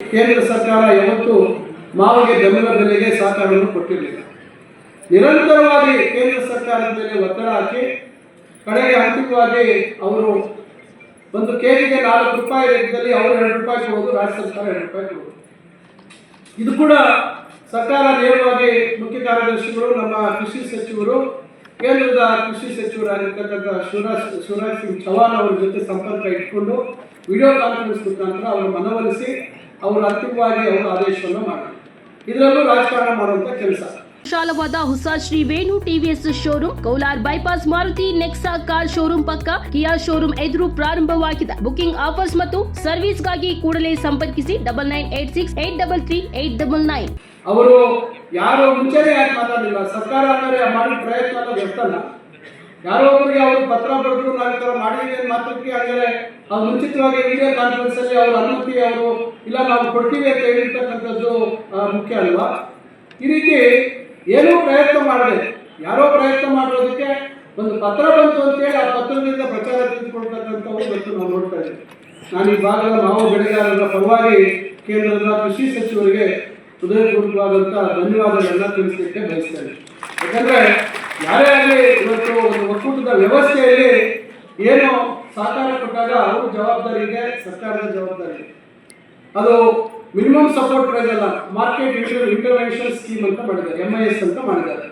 ಕೇಂದ್ರ ಸರ್ಕಾರ ಯಾವತ್ತೂ ಮಾವಿಗೆ ಬೆಂಬಲ ಬೆಲೆಗೆ ಸಹಕಾರವನ್ನು ಕೊಟ್ಟಿರಲಿಲ್ಲ. ನಿರಂತರವಾಗಿ ಕೇಂದ್ರ ಸರ್ಕಾರದ ಮೇಲೆ ಒತ್ತಡ ಹಾಕಿ, ಕಡೆಗೆ ಅಂತಿಮವಾಗಿ ಅವರು ಒಂದು ಕೆಜಿಗೆ ನಾಲ್ಕು ರೂಪಾಯಿ ರೇಟ್ನಲ್ಲಿ ಅವರು ಎರಡು ರೂಪಾಯಿ ಕೊಡೋದು ರಾಜ್ಯ ಸರ್ಕಾರ ಎರಡು ರೂಪಾಯಿ ಕೊಡೋದು ಇದು ಕೂಡ ಸರ್ಕಾರ ನೇರವಾಗಿ ಮುಖ್ಯ ಕಾರ್ಯದರ್ಶಿಗಳು, ನಮ್ಮ ಕೃಷಿ ಸಚಿವರು, ಕೇಂದ್ರದ ಕೃಷಿ ಸಚಿವರಾಗಿರ್ತಕ್ಕಂಥ ಶಿವರಾಜ್ ಶಿವರಾಜ್ ಸಿಂಗ್ ಚೌಹಾಣ್ ಅವರ ಜೊತೆ ಸಂಪರ್ಕ ಇಟ್ಕೊಂಡು ವಿಡಿಯೋ ಕಾನ್ಫರೆನ್ಸ್ ಮುಖಾಂತರ ಅವರು ಮನವೊಲಿಸಿ ಅವರು ಅಂತಿಮವಾಗಿ ಅವರು ಆದೇಶವನ್ನು ಮಾಡಿದರು ಇದರಲ್ಲೂ ರಾಜಕಾರಣ ಮಾಡುವಂತ ಕೆಲಸ. ವಿಶಾಲವಾದ ಹೊಸ Shri Venu TVS showroom ಕೌಲಾರ್ bypass Maruti Nexa car showroom ಪಕ್ಕ ಕಿಯಾ ಶೋರೂಮ್ ಎದುರು ಪ್ರಾರಂಭವಾಗಿದೆ. ಬುಕಿಂಗ್ ಆಫರ್ಸ್ ಮತ್ತು ಸರ್ವಿಸ್ಗಾಗಿ ಕೂಡಲೇ ಸಂಪರ್ಕಿಸಿ double nine eight six eight double three eight double nine ಅವರು ಯಾರು ಮುಂಚೆನೇ ಯಾಕೆ ಮಾತಾಡಲಿಲ್ಲ ಸರ್ಕಾರ ಪ್ರಯತ್ನ ವ್ಯರ್ಥನ ಯಾರೋ ಒಬ್ಬರಿಗೆ ಅವರು ಪತ್ರ ಬರೆದ್ರು ನಾನು ಈ ಥರ ಮಾಡಿದ್ದೀನಿ ಅಂತ ಮಾತ್ರಕ್ಕೆ ಅಂದರೆ ಅವ್ರು ಮುಂಚಿತವಾಗಿ ವಿಡಿಯೋ ಕಾನ್ಫರೆನ್ಸ್ ಅಲ್ಲಿ ಅವರು ಅನುಮತಿ ಅವರು, ಇಲ್ಲ ನಾವು ಕೊಡ್ತೀವಿ ಅಂತ ಹೇಳಿರ್ತಕ್ಕಂಥದ್ದು ಮುಖ್ಯ ಅಲ್ವಾ? ಈ ರೀತಿ ಏನೂ ಪ್ರಯತ್ನ ಮಾಡದೆ ಯಾರೋ ಪ್ರಯತ್ನ ಮಾಡೋದಕ್ಕೆ ಒಂದು ಪತ್ರ ಬಂತು ಅಂತೇಳಿ ಆ ಪತ್ರದಿಂದ ಪ್ರಚಾರ ತೆಗೆದುಕೊಳ್ತಕ್ಕಂಥವ್ರು ಇವತ್ತು ನಾವು ನೋಡ್ತಾ ಇದ್ದೀವಿ. ನಾನು ಈ ಭಾಗದ ನಾವು ಬೆಳೆಗಾರರ ಪರವಾಗಿ ಕೇಂದ್ರದ ಕೃಷಿ ಸಚಿವರಿಗೆ ಹೃದಯಪೂರ್ವಕವಾದಂಥ ಧನ್ಯವಾದಗಳನ್ನು ತಿಳಿಸಲಿಕ್ಕೆ ಬಯಸ್ತೇನೆ ಯಾಕಂದ್ರೆ ಯಾರೇ ಆಗಲಿ ಇವತ್ತು ಒಂದು ಒಕ್ಕೂಟದ ಏನು ಸಹಕಾರ ಕೊಟ್ಟಾಗ ಅವರು ಜವಾಬ್ದಾರಿ ಸರ್ಕಾರದ ಜವಾಬ್ದಾರಿ. ಅದು ಮಿನಿಮಮ್ ಸಪೋರ್ಟ್ ಪ್ರೈಸ್ ಅಲ್ಲ ಮಾರ್ಕೆಟ್ ಇಂಟರ್ವೆನ್ಷನ್ ಸ್ಕೀಮ್ ಅಂತ ಮಾಡಿದ್ದಾರೆ ಎಂ ಐ ಎಸ್ ಅಂತ ಮಾಡಿದ್ದಾರೆ.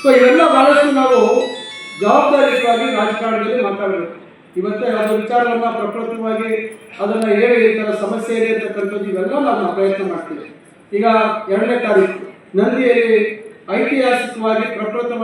ಸೊ ಇವೆಲ್ಲ ಬಹಳಷ್ಟು ನಾವು ಜವಾಬ್ದಾರಿಯುತವಾಗಿ ರಾಜಕಾರಣದಲ್ಲಿ ಮಾತಾಡಬೇಕು. ಇವತ್ತೇ ಅದು ವಿಚಾರವನ್ನು ಪ್ರಕೃತವಾಗಿ ಅದನ್ನ ಹೇಳಿ, ಈ ಥರ ಸಮಸ್ಯೆ ಇದೆ ಅಂತಕ್ಕಂಥದ್ದು ಇವೆಲ್ಲ ನಾವು ಪ್ರಯತ್ನ ಮಾಡ್ತೀವಿ. ಈಗ ಎರಡನೇ ತಾರೀಕು. ನಂದಿಯಲ್ಲಿ ಐತಿಹಾಸಿಕವಾಗಿ ಪ್ರಪ್ರಥಮ